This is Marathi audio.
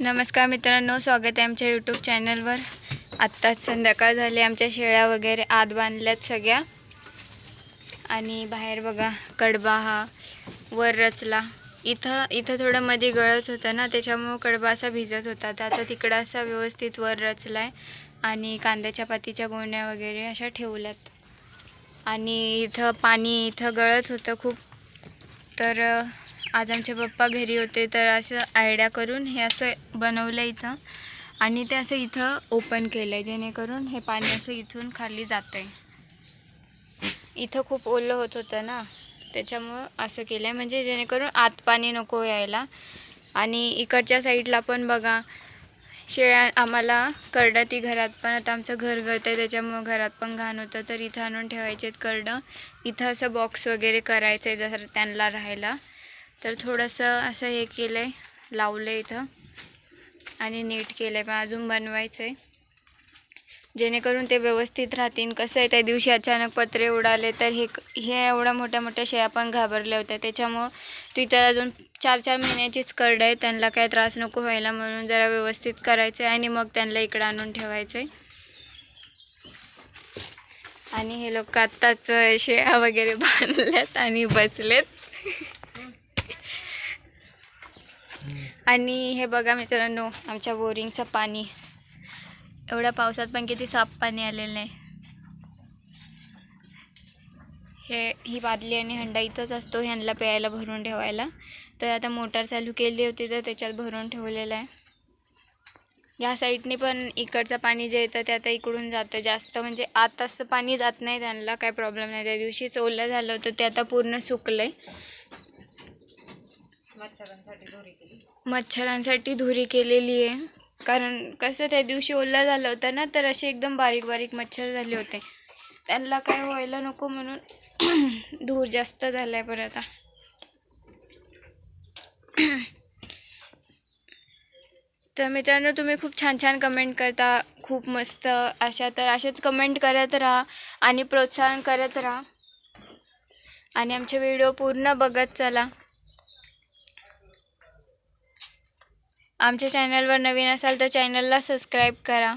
नमस्कार मित्रांनो स्वागत आहे आमच्या यूट्यूब चॅनलवर आत्ताच संध्याकाळ झाली आमच्या शेळ्या वगैरे आत बांधल्यात सगळ्या. आणि बाहेर बघा कडबा हा वर रचला. इथं इथं थोडं मध्ये गळत होतं ना त्याच्यामुळं कडबा असा भिजत होता. तर आता तिकडं असा व्यवस्थित वर रचला आहे आणि कांद्याच्या पातीच्या गोण्या वगैरे अशा ठेवल्यात. आणि इथं पाणी इथं गळत होतं खूप. तर आज आमचे पप्पा घरी होते तर असं आयडिया करून हे असं बनवलं इथं. आणि ते असं इथं ओपन केलं आहे जेणेकरून हे पाणी असं इथून खाली जातं आहे इथं खूप ओलं होत होतं ना त्याच्यामुळं असं केलं आहे म्हणजे जेणेकरून आत पाणी नको यायला. आणि इकडच्या साईडला पण बघा शेळ्या आम्हाला करडं ती घरात पण आता आमचं घर गळतं आहे त्याच्यामुळं घरात पण घाण होतं. तर इथं आणून ठेवायचे आहेत करडं. इथं असं बॉक्स वगैरे करायचं आहे जसं त्यांना राहायला. तर थोडंसं असं हे केलं आहे लावलं आहे इथं. आणि नीट केलं आहे पण अजून बनवायचं आहे जेणेकरून ते व्यवस्थित राहतील. कसं आहे त्या दिवशी अचानक पत्रे उडाले तर हे हे एवढ्या मोठ्या मोठ्या शेळ्या पण घाबरल्या होत्या. त्याच्यामुळं तिथं अजून चार चार महिन्याचीच करड आहे. त्यांना काही त्रास नको व्हायला म्हणून जरा व्यवस्थित करायचं आहे आणि मग त्यांना इकडं आणून ठेवायचं आहे आणि हे लोक आत्ताच शेळ्या वगैरे बांधल्यात आणि बसलेत. आणि हे बघा मित्रांनो आमच्या बोरिंगचं पाणी. एवढ्या पावसात पण किती साफ पाणी आलेलं आहे. हे ही बादली आणि हंडा इथंच असतो ह्यांना प्यायला भरून ठेवायला. तर आता मोटार चालू केली होती तर त्याच्यात भरून ठेवलेलं आहे. या साईडने पण इकडचं पाणी जे येतं ते आता इकडून जातं जास्त. म्हणजे आताच पाणी जात नाही त्यांना काय प्रॉब्लेम नाही. त्या दिवशीच ओलं झालं होतं ते आता पूर्ण सुकलं आहे मच्छरांसाठी धुरी केलेली आहे. कारण कसं त्या दिवशी ओला झालं होतं ना तर असे एकदम बारीक बारीक मच्छर झाले होते. त्यांना काय व्हायला नको म्हणून धूर जास्त झाला आहे परत आता. तर मित्रांनो तुम्ही खूप छान छान कमेंट करता. खूप मस्त अशा तर असेच कमेंट करत राहा आणि प्रोत्साहन करत राहा. आणि आमचे व्हिडिओ पूर्ण बघत चला. आमच्या चॅनलवर नवीन असाल तर चॅनलला सबस्क्राईब करा.